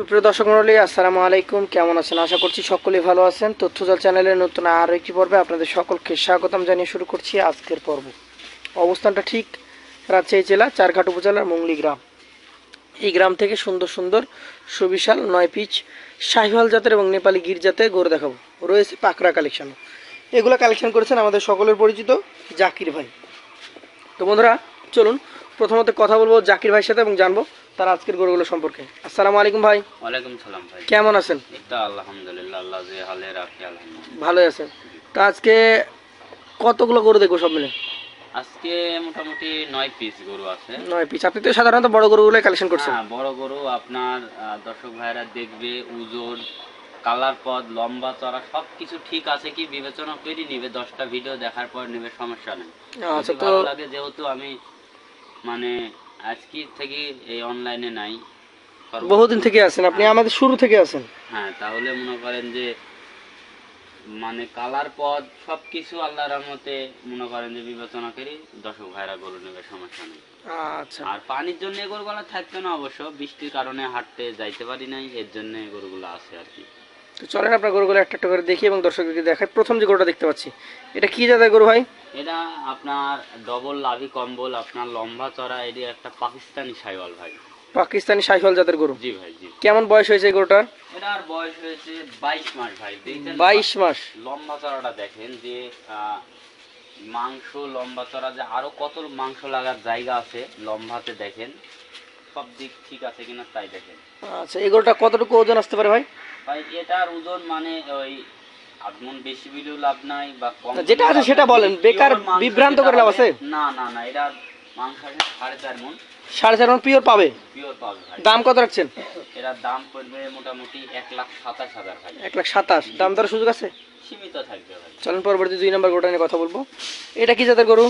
সুপ্রিয় দর্শক মন্ডলী, আসসালামু আলাইকুম। কেমন আছেন? আশা করছি সকলেই ভালো আছেন। তথ্যজাল চ্যানেলের নতুন আরও একটি পর্বে আপনাদের সকলকে স্বাগতম জানিয়ে শুরু করছি আজকের পর্ব। অবস্থানটা ঠিক রাজশাহী জেলা, চারঘাট উপজেলার মুংলি গ্রাম। এই গ্রাম থেকে সুন্দর সুন্দর, সুবিশাল নয় পিচ শাহিওয়াল জাতের এবং নেপালি গির জাতের গরু দেখাবো। রয়েছে পাকড়া কালেকশনও এগুলো কালেকশন করেছেন আমাদের সকলের পরিচিত জাকির ভাই। তো বন্ধুরা, চলুন, প্রথমত কথা বলব জাকির ভাইয়ের সাথে এবং জানব তার আজকের গরুগুলো সম্পর্কে। আসসালামু আলাইকুম ভাই। ওয়ালাইকুম সালাম ভাই। কেমন আছেন? তো আলহামদুলিল্লাহ আল্লাহ যে হালে রাখি আলহামদুলিল্লাহ। ভালোই আছেন। তো আজকে কতগুলো গরু দেখব সব মিলে? আজকে মোটামুটি নয় পিস গরু আছে। নয় পিস আপনি তো সাধারণত বড় গরুগুলো কালেকশন করছেন। হ্যাঁ বড় গরু আপনার দর্শক ভাইরা দেখবে ওজন কালার পদ লম্বা চড়া সব কিছু ঠিক আছে কি? বিবেচনা করে নিবে দশটা ভিডিও দেখার পর নিবে সমস্যা নেই। আচ্ছা তো লাগে যেহেতু আমি মানে আজকে থেকে এই অনলাইনে নাই। বহুদিন থেকে আছেন আপনি আমাদের শুরু থেকে আছেন। হ্যাঁ তাহলে মনে করেন যে মানে কালার পদ সবকিছু আল্লাহর রহমতে মনে করেন যে বিবেচনা করি দর্শক ভাইরা গরু নেবে সমস্যা নেই। আচ্ছা। আর পানির জন্য গরুগুলো থাকবে না অবশ্য বৃষ্টির কারণে হাঁটতে যাইতে পারি নাই এর জন্য গরুগুলো আছে আর কি। তো চলেন আপনার গরুগুলো একটা একটা করে দেখি এবং দর্শকদেরকে দেখাই। প্রথম যে গরুটা দেখতে পাচ্ছি এটা কি জাতের গরু ভাই? এটা আপনার ডবল লাভি কম্বল আপনার লম্বা চড়া এটি একটা পাকিস্তানি সাইওয়াল ভাই। পাকিস্তানি সাইফল জাতের গরু। জি ভাই জি। কেমন বয়স হয়েছে এই গরুটার? এটার বয়স হয়েছে বাইশ মাস ভাই। দেখছেন বাইশ মাস। লম্বা চড়াটা দেখেন যে মাংস লম্বা চড়া যে আরও কত মাংস লাগার জায়গা আছে লম্বাতে দেখেন। সব দিক ঠিক আছে কিনা তাই দেখেন। আচ্ছা এই গরুটা কতটুকু ওজন আসতে পারে ভাই? ভাই এটার ওজন মানে ওই আদমন বেশি বিলেও লাভ নাই বা কম যেটা আছে সেটা বলেন, বেকার বিভ্রান্ত করে লাভ আছে? না না না এটার মাংস আছে সাড়ে চার মন সাড়ে চার মন পিওর পাবে? পিওর পাবে দাম কত রাখছেন? এটার দাম পড়বে মোটামুটি এক লাখ সাতাশ হাজার ভাই। এক লাখ সাতাশ। দাম দরের সুযোগ আছে? সীমিত থাকবে ভাই। চলেন পরবর্তী দুই নম্বর গোটা নিয়ে কথা বলব। এটা কি জাতের গরু?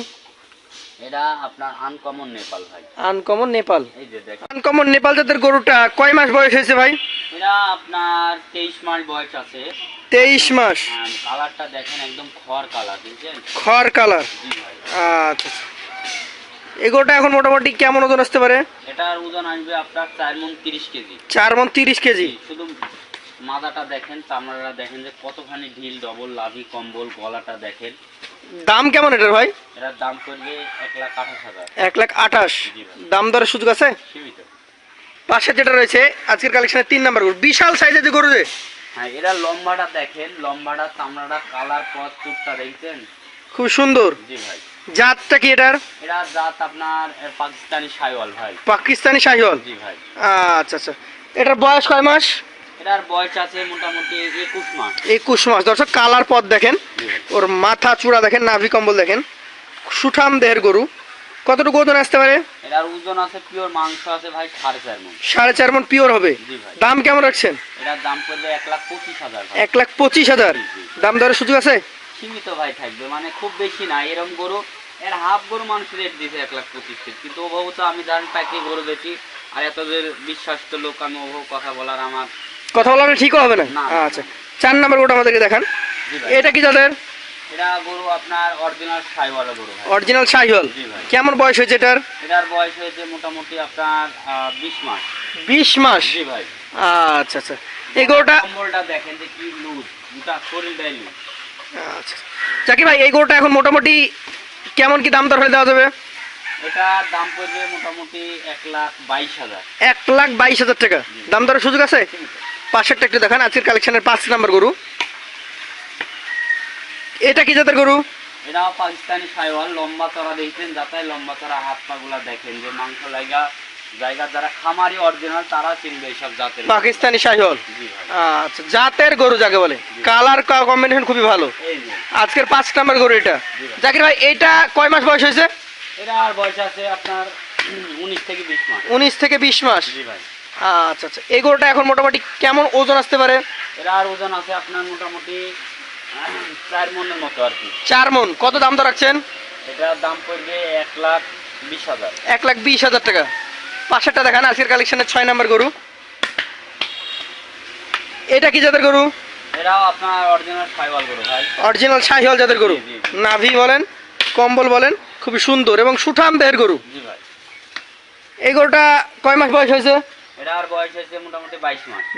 এটা আপনার আনকমন নেপাল ভাই। আনকমন নেপাল? এই যে দেখেন। আনকমন নেপাল জাতের গরুটা কয় মাস বয়স হয়েছে ভাই? এটা আপনার তেইশ মাস বয়স আছে। তেইশ মাস। আর কালারটা দেখেন একদম খড় কালার বুঝছেন? খড় কালার। আচ্ছা আচ্ছা। এখন মোটামুটি কেমন ওজন আসতে পারে? এটার ওজন আসবে আপনার চার মন তিরিশ কেজি। চার মন তিরিশ কেজি। শুধু মাথাটা দেখেন চামড়াটা দেখেন যে কতখানি ঢিল ডবল লাভি কম্বল গলাটা দেখেন। দাম কেমন এটার ভাই? এটার দাম করবে এক লাখ আঠাশ হাজার। এক লাখ আঠাশ। দাম দরের সুযোগ আছে? পাশে যেটা রয়েছে আজকের কালেকশনের তিন নাম্বার গরু। বিশাল সাইজের যে গরু যে। হ্যাঁ এটার লম্বাটা দেখেন লম্বাটা চামড়াটা কালার পথ চুপটা দেখছেন? খুব সুন্দর। জি ভাই। জাতটা কি এটার? এটা জাত আপনার পাকিস্তানি সাইওয়াল ভাই। পাকিস্তানি শাহিওয়াল জি ভাই। আচ্ছা আচ্ছা। এটার বয়স কয় মাস? এটার বয়স আছে মোটামুটি একুশ মাস। একুশ মাস। দর্শক কালার পথ দেখেন ওর মাথা চূড়া দেখেন নাভি কম্বল দেখেন। সুঠাম দেহের গরু। কতটুকু ওজন আসতে পারে? এটার ওজন আছে পিওর মাংস আছে ভাই সাড়ে চার সাড়ে পিওর হবে। দাম কেমন রাখছেন? এটার দাম পড়বে এক লাখ পঁচিশ হাজার লাখ দাম দরের সুযোগ আছে? সীমিত ভাই থাকবে মানে খুব বেশি না। এরকম গরু এর হাফ গরু মানুষ রেট দিয়েছে এক লাখ পঁচিশ কিন্তু ওভাবে তো আমি ধরেন প্যাকে গরু বেশি আর এতদের বিশ্বাস্ত লোক আমি ওভাবে কথা বলার আমার কথা বলা ঠিকও হবে না। আচ্ছা চার নাম্বার গোটা আমাদেরকে দেখান। এটা কি যাদের এটা গরু আপনার অরিজিনাল গরু অরিজিনাল শাহিওয়াল কেমন বয়স হয়েছে এটার? এটার বয়স হয়েছে মোটামুটি আপনার বিশ মাস। বিশ মাস? জি ভাই। আচ্ছা আচ্ছা। এই গরুটা কম্বলটা দেখেন যে কি লুজ গোটা শরীরটাই লুজ। আচ্ছা। ভাই এই গরুটা এখন মোটামুটি কেমন কি দাম দর হলে দেওয়া যাবে? এটার দাম পড়বে মোটামুটি এক লাখ বাইশ হাজার। এক লাখ বাইশ হাজার টাকা। দাম দরের সুযোগ আছে? পাশেরটা একটু দেখান আজকের কালেকশনের পাঁচ নাম্বার গরু। এটা কি জাতের গরু? পাকিস্তানি সাইওয়াল লম্বা চড়া দেখছেন যাতে লম্বা চড়া হাত পা গুলা দেখেন যে মাংস লাগা জায়গা যারা খামারি অরিজিনাল তারা চিনবে এইসব জাতের পাকিস্তানি আচ্ছা জাতের গরু যাকে বলে। কালার কম্বিনেশন খুবই ভালো। আজকের পাঁচ নাম্বার গরু এটা। জাকির ভাই এটা কয় মাস বয়স হয়েছে? এটা আর বয়স আছে আপনার উনিশ থেকে বিশ মাস। উনিশ থেকে বিশ মাস? জি ভাই। আচ্ছা আচ্ছা। এই গরুটা এখন মোটামুটি কেমন ওজন আসতে পারে? এটা আর ওজন আছে আপনার মোটামুটি মনের মতো আর কি। মন। কত দাম তো রাখছেন? এটার দাম পড়বে এক লাখ বিশ হাজার। এক লাখ বিশ হাজার টাকা। পাশেরটা দেখান আজকের কালেকশনের ছয় নাম্বার গরু। এটা কি জাতের গরু? এটাও আপনার অরিজিনাল সাইওয়াল গরু ভাই। অরিজিনাল শাহিওয়াল জাতের গরু। নাভি বলেন কম্বল বলেন খুবই সুন্দর এবং সুঠাম দেহের গরু। এই গরুটা কয় মাস বয়স হয়েছে?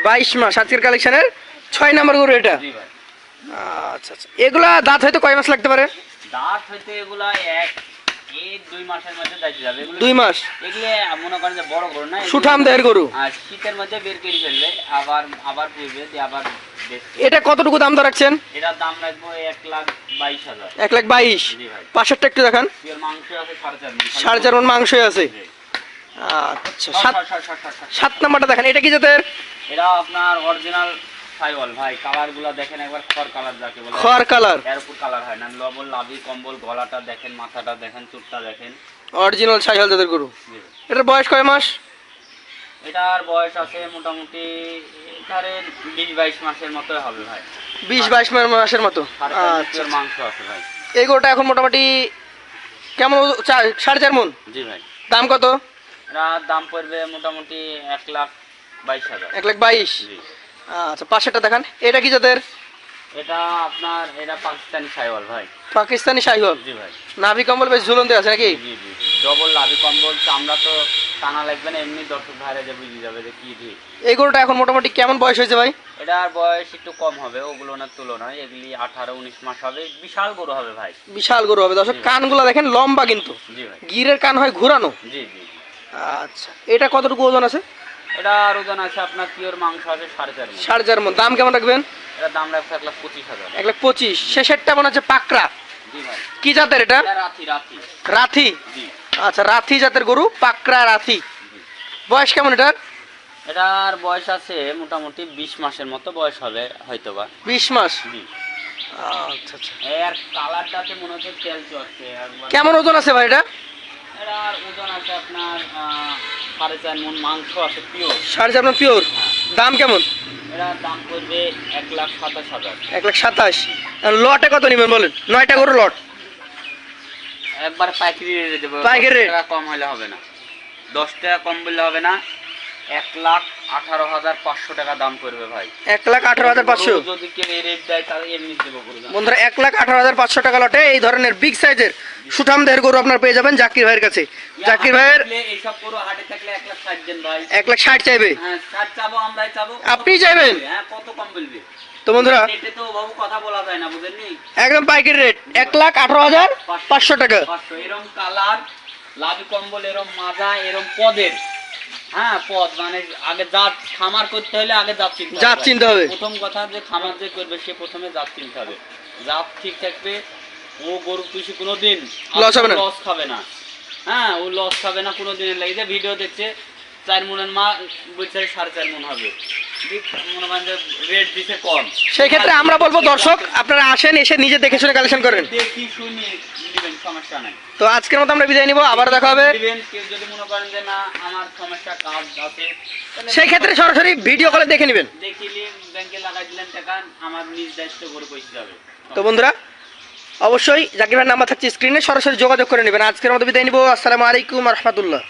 বাইশ মাস। আজকের কালেকশনের ছয় নম্বর গরু এটা। আচ্ছা আচ্ছা। এগুলা দাঁত হয়তো কয় মাস লাগতে পারে? দাঁত হয়তো এগুলা এক এই দুই মাসের মধ্যে যাবে। এগুলো দুই মাস? এগুলো মনে করেন যে বড় গরু না সুঠাম দেহের গরু? আর শীতের মধ্যে বের করে ফেলবে আবার আবার পুষবে দিয়ে আবার এটা কতটুকু দাম দর রাখছেন? এটার দাম রাখব এক লাখ বাইশ হাজার। এক লাখ বাইশ? পাশেরটা একটু দেখান। সাড়ে চার মন। মাংসই আছে। আচ্ছা সাত। সাত নাম্বারটা দেখেন। এটা কি জাতের? এটা আপনার অরিজিনাল সাইওয়াল ভাই কালার দেখেন একবার খড় কালার যাকে বলে। খড় কালার। এর উপর কালার হয় না লবণ লাভি কম্বল গলাটা দেখেন মাথাটা দেখেন চুটটা দেখেন। অরিজিনাল সাইহাল জাতের গরু। এটার বয়স কয় মাস? এটার বয়স আছে মোটামুটি ধরেন বিশ বাইশ মাসের মতোই হবে ভাই। বিশ বাইশ মাসের মতো। আচ্ছা। মাংস আছে ভাই। এই গরুটা এখন মোটামুটি কেমন সাড়ে চার মন? জি ভাই। দাম কত? দাম পড়বে মোটামুটি এক লাখ বাইশ হাজার। এক লাখ বাইশ। আচ্ছা পাশেরটা দেখান। এটা কি জাতের এটা আপনার এটা পাকিস্তানি সাইওয়াল ভাই। পাকিস্তানি সাইহল জি ভাই। নাভি কম্বল বেশ ঝুলন্ত আছে নাকি? জি জি ডবল লাভি কম্বল চামড়া তো টানা লাগবে না এমনি দর্শক ভাইরা যে বুঝে যাবে যে কি ঠিক এই গরুটা এখন মোটামুটি কেমন বয়স হয়েছে ভাই? এটার বয়স একটু কম হবে ওগুলোর তুলনায়। এগুলি আঠারো উনিশ মাস হবে। বিশাল গরু হবে ভাই। বিশাল গরু হবে। দর্শক কানগুলো দেখেন লম্বা কিন্তু। জি ভাই। গিরের কান হয় ঘুরানো। জি জি। আচ্ছা এটা কতটুকু ওজন আছে? এটার ওজন আছে আপনার পিওর মাংস আছে সাড়ে চার সাড়ে চার মন দাম কেমন রাখবেন? এটার দাম রাখছে এক লাখ পঁচিশ হাজার। এক লাখ পঁচিশ। শেষেরটা মনে হচ্ছে পাকড়া। কি জাতের এটা? এটা রাথি আচ্ছা রাথি জাতের গরু পাকড়া রাথি বয়স কেমন এটার? এটার বয়স আছে মোটামুটি বিশ মাসের মতো বয়স হবে হয়তোবা। বিশ মাস? আচ্ছা আচ্ছা। এর কালারটাতে মনে হচ্ছে তেল চড়ছে কেমন ওজন আছে ভাই এটা? এটার ওজন আছে আপনার সাড়ে চার মন মাংস পিওর সাড়ে চার মন পিওর দাম কেমন? এটার দাম পড়বে এক লাখ সাতাশ হাজার। এক লাখ সাতাশ। লটে কত নেবেন বলেন? নয়টা গরু লট। একবার পাইকারি রেটে দেবো। পাইকারি রেট? কম হলে হবে না। দশ টাকা কম বললে হবে না। এক লাখ আঠারো হাজার পাঁচশো টাকা দাম পড়বে ভাই। এক লাখ আঠারো হাজার পাঁচশো। যদি কেউ রেট দেয় তাহলে এমনি দেবো বন্ধুরা এক লাখ আঠারো হাজার পাঁচশো টাকা লটে এই ধরনের বিগ সাইজের সুঠাম দেহের গরু আপনার পেয়ে যাবেন জাকির ভাইয়ের কাছে। জাকির ভাইয়ের এক লাখ ষাট চাইবে? হ্যাঁ আপনিই চাইবেন? হ্যাঁ কত কম বলবে? তো বন্ধুরা একদম পাইকারি রেট এক লাখ আঠারো হাজার পাঁচশো টাকা। এরম কালার লাভি কম্বল এরম মাজা এরম পদের। হ্যাঁ পদ মানে আগে জাত খামার করতে হলে আগে জাত চিনতে জাত চিনতে হবে। প্রথম কথা যে খামার যে করবে সে প্রথমে জাত চিনতে হবে। জাত ঠিক থাকবে ও গরু Loss হবে না। লস খাবে না। হ্যাঁ ও লস খাবে না কোনো দিনের ভিডিও দেখছে চার মনের মা বলছে সাড়ে চার মন হবে। সেই ক্ষেত্রে আমরা বলব দর্শক আপনারা আসেন এসে নিজে দেখে শুনে কালেকশন করেন। তো আজকের মতো আমরা বিদায় নিব আবার দেখা হবে। সেই ক্ষেত্রে সরাসরি ভিডিও কলে দেখে নেবেন। ব্যাংকে লাগাই দিলেন টাকা আমার নিজ দায়িত্ব করে তো বন্ধুরা অবশ্যই ভাইয়ের নাম্বার থাকছে স্ক্রিনে, সরাসরি যোগাযোগ করে নেবেন। আজকের মতো বিদায় নিব। আসসালামু আলাইকুম রহমতুল্লাহ।